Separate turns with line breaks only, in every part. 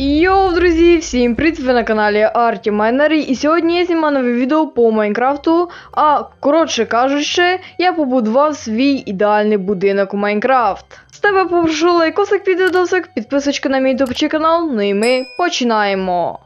Йоу, друзі, всім привіт! Ви на каналі Арті Майнер, і сьогодні я знімаю нове відео по Майнкрафту. А коротше кажучи, я побудував свій ідеальний будинок у Майнкрафт. З тебе попрошу лайкосик під відосик, підписочка на мій топчий канал, ну і ми починаємо.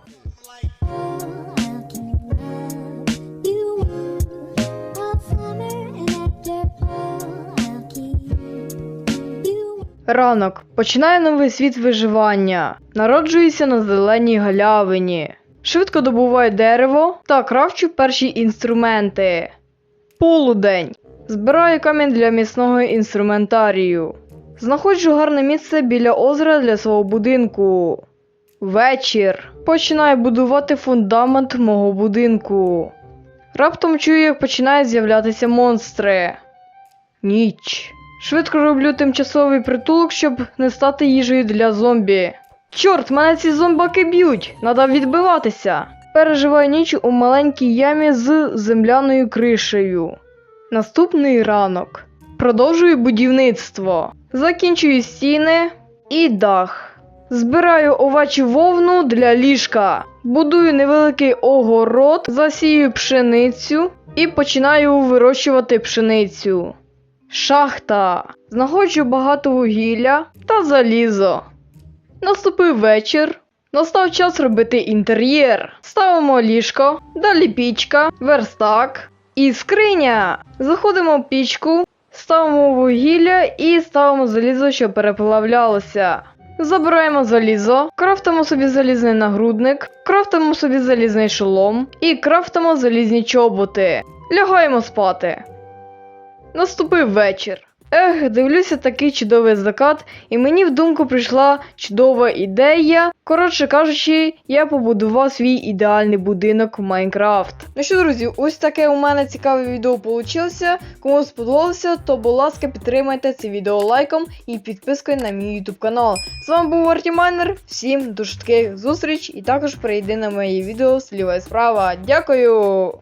Ранок. Починає новий світ виживання. Народжуюся на зеленій галявині. Швидко добуваю дерево та крафчу перші інструменти. Полудень. Збираю камінь для міцного інструментарію. Знаходжу гарне місце біля озера для свого будинку. Вечір. Починаю будувати фундамент мого будинку. Раптом чую, як починають з'являтися монстри. Ніч. Швидко роблю тимчасовий притулок, щоб не стати їжею для зомбі. Чорт, мене ці зомбаки б'ють! Надо відбиватися. Переживаю ніч у маленькій ямі з земляною кришею. Наступний ранок. Продовжую будівництво. Закінчую стіни і дах. Збираю овачі вовну для ліжка. Будую невеликий огород, засію пшеницю і починаю вирощувати пшеницю. Шахта. Знаходжу багато вугілля та залізо. Наступив вечір. Настав час робити інтер'єр. Ставимо ліжко, далі пічка, верстак і скриня. Заходимо в пічку, ставимо вугілля і ставимо залізо, що переплавлялося. Забираємо залізо, крафтимо собі залізний нагрудник, крафтимо собі залізний шолом і крафтимо залізні чоботи. Лягаємо спати. Наступив вечір. Ех, дивлюся такий чудовий закат, і мені в думку прийшла чудова ідея. Коротше кажучи, я побудував свій ідеальний будинок в Майнкрафт. Ну що, друзі, ось таке у мене цікаве відео вийшло. Кому сподобалося, то будь ласка, підтримайте це відео лайком і підпискою на мій YouTube канал. З вами був Арті Майнер. Всім до швидких зустріч і також перейди на мої відео зліва і справа. Дякую!